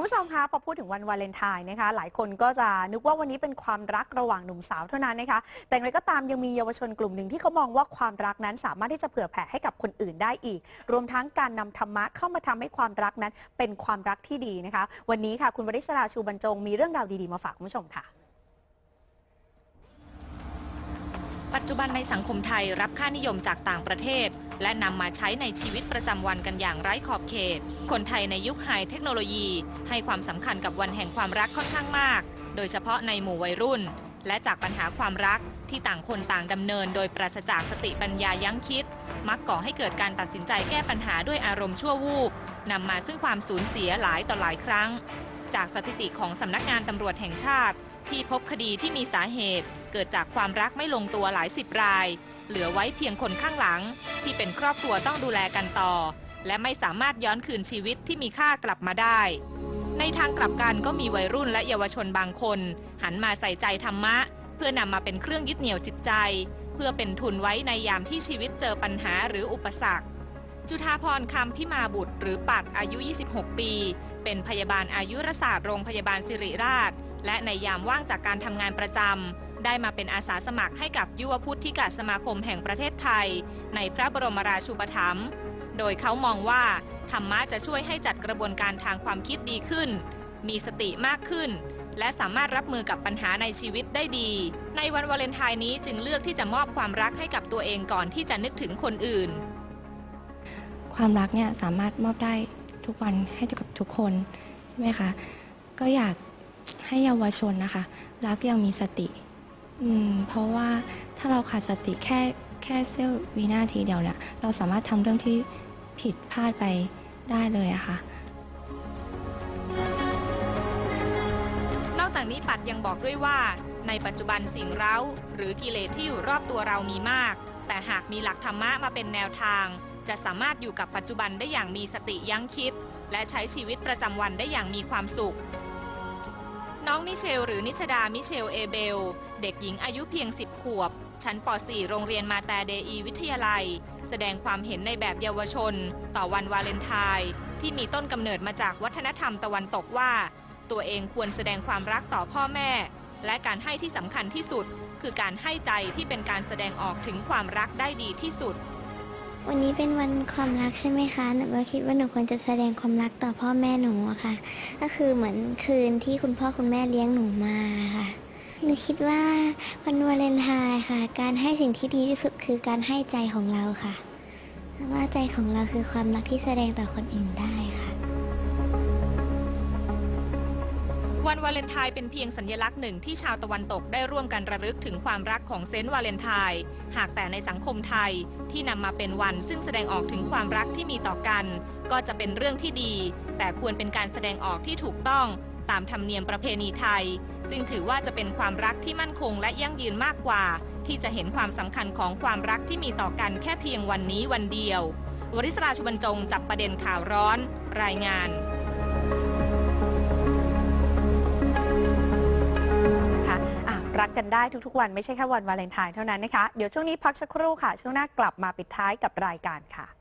คุณผู้ชมคะพอพูดถึงวันวาเลนไทน์นะคะ หลายคนก็จะนึกว่าวันนี้เป็นความรักระหว่างหนุ่มสาวเท่านั้นนะคะ แต่อย่างไรก็ตามยังมีเยาวชนกลุ่มหนึ่งที่เขามองว่าความรักนั้นสามารถที่จะเผื่อแผ่ให้กับคนอื่นได้อีก รวมทั้งการนำธรรมะเข้ามาทำให้ความรักนั้นเป็นความรักที่ดีนะคะ วันนี้ค่ะคุณวริศราชูบรรจงมีเรื่องราวดีๆมาฝากคุณผู้ชมค่ะ ปัจจุบันในสังคมไทยรับค่านิยมจากต่างประเทศ และนำมาใช้ในชีวิตประจำวันกันอย่างไร้ขอบเขต คนไทยในยุคไฮเทคโนโลยี ให้ความสำคัญกับวันแห่งความรักค่อนข้างมาก โดยเฉพาะในหมู่วัยรุ่น และจากปัญหาความรักที่ต่างคนต่างดำเนิน โดยปราศจากสติปัญญายั้งคิด มักก่อให้เกิดการตัดสินใจแก้ปัญหาด้วยอารมณ์ชั่ววูบนำมาซึ่งความสูญเสียหลายต่อหลายครั้ง จากสถิติของสำนักงานตำรวจแห่งชาติ ที่พบคดีที่มีสาเหตุ เกิดจากความรักไม่ลงตัวหลายสิบราย เหลือไว้เพียงคนข้างหลัง ที่เป็นครอบครัวต้องดูแลกันต่อ และไม่สามารถย้อนคืนชีวิตที่มีค่ากลับมาได้ ในทางกลับกันก็มีวัยรุ่นและเยาวชนบางคน หันมาใส่ใจธรรมะ เพื่อนำมาเป็นเครื่องยึดเหนี่ยวจิตใจ เพื่อเป็นทุนไว้ในยามที่ชีวิตเจอปัญหาหรืออุปสรรคจุธาพรคำพิมาบุตรหรือปัดอายุ 26 ปี เป็นพยาบาลอายุรศาสตร์โรงพยาบาลสิริราช และในยามว่างจากการทำงานประจำ ได้มาเป็นอาสาสมัครให้กับยุวพุทธิกาสมาคมแห่งประเทศไทย ในพระบรมราชูปถัมภ์โดยเขามองว่า ธรรมะจะช่วยให้จัดกระบวนการทางความคิดดีขึ้น มีสติมากขึ้น และสามารถรับมือกับปัญหาในชีวิตได้ดี ในวันวาเลนไทน์นี้จึงเลือกที่จะมอบความรักให้กับตัวเองก่อนที่จะนึกถึงคนอื่น ความรักเนี่ยสามารถมอบได้ทุกวันให้กับทุกคนใช่ไหมคะก็อยากให้เยาวชนนะคะ รักอยังมีสติ อืม เพราะว่าถ้าเราขาดสติแค่แค่เสี้ยววินาทีเดียวเนี่ยเราสามารถทำเรื่องที่ผิดพลาดไปได้เลยอะค่ะ นอกจากนี้ปัดยังบอกด้วยว่า ในปัจจุบันสิ่งเร้า หรือกิเลสที่อยู่รอบตัวเรามีมาก แต่หากมีหลักธรรมะมาเป็นแนวทาง จะสามารถอยู่กับปัจจุบันได้อย่างมีสติยั้งคิด และใช้ชีวิตประจำวันได้อย่างมีความสุข น้องมิเชลหรือนิชดามิเชลเอเบล เด็กหญิงอายุเพียง 10 ขวบ ชั้นป .4 โรงเรียนมาแต่เดอีวิทยาลัย แสดงความเห็นในแบบเยาวชน ต่อวันวาเลนไทน์ที่มีต้นกำเนิดมาจากวัฒนธรรมตะวันตกว่า ตัวเองควรแสดงความรักต่อพ่อแม่ และการให้ที่สำคัญที่สุด คือการให้ใจที่เป็นการแสดงออกถึงความรักได้ดีที่สุด วันนี้เป็นวันความรักใช่ไหมคะหนูก็คิดว่าหนูควรจะแสดงความรักต่อพ่อแม่หนูอะค่ะ ก็คือเหมือนคืนที่คุณพ่อคุณแม่เลี้ยงหนูมาค่ะหนูคิดว่าวันวาเลนไทน์ค่ะ การให้สิ่งที่ดีที่สุดคือการให้ใจของเราค่ะว่าใจของเราคือความรักที่แสดงต่อคนอื่นได้ค่ะ วันวาเลนไทน์เป็นเพียงสัญลักษณ์หนึ่งที่ชาวตะวันตกได้ร่วมกันระลึกถึงความรักของเซนต์วาเลนไทน์หากแต่ในสังคมไทยที่นำมาเป็นวันซึ่งแสดงออกถึงความรักที่มีต่อกัน ก็จะเป็นเรื่องที่ดี แต่ควรเป็นการแสดงออกที่ถูกต้องตามธรรมเนียมประเพณีไทย ซึ่งถือว่าจะเป็นความรักที่มั่นคงและยั่งยืนมากกว่า ที่จะเห็นความสำคัญของความรักที่มีต่อกันแค่เพียงวันนี้วันเดียว วริศราชุบรรจงจับประเด็นข่าวร้อน รายงาน รักกันได้ทุกๆ วันไม่ใช่แค่วันวาเลนไทน์เท่านั้นนะคะ เดี๋ยวช่วงนี้พักสักครู่ค่ะ ช่วงหน้ากลับมาปิดท้ายกับรายการค่ะ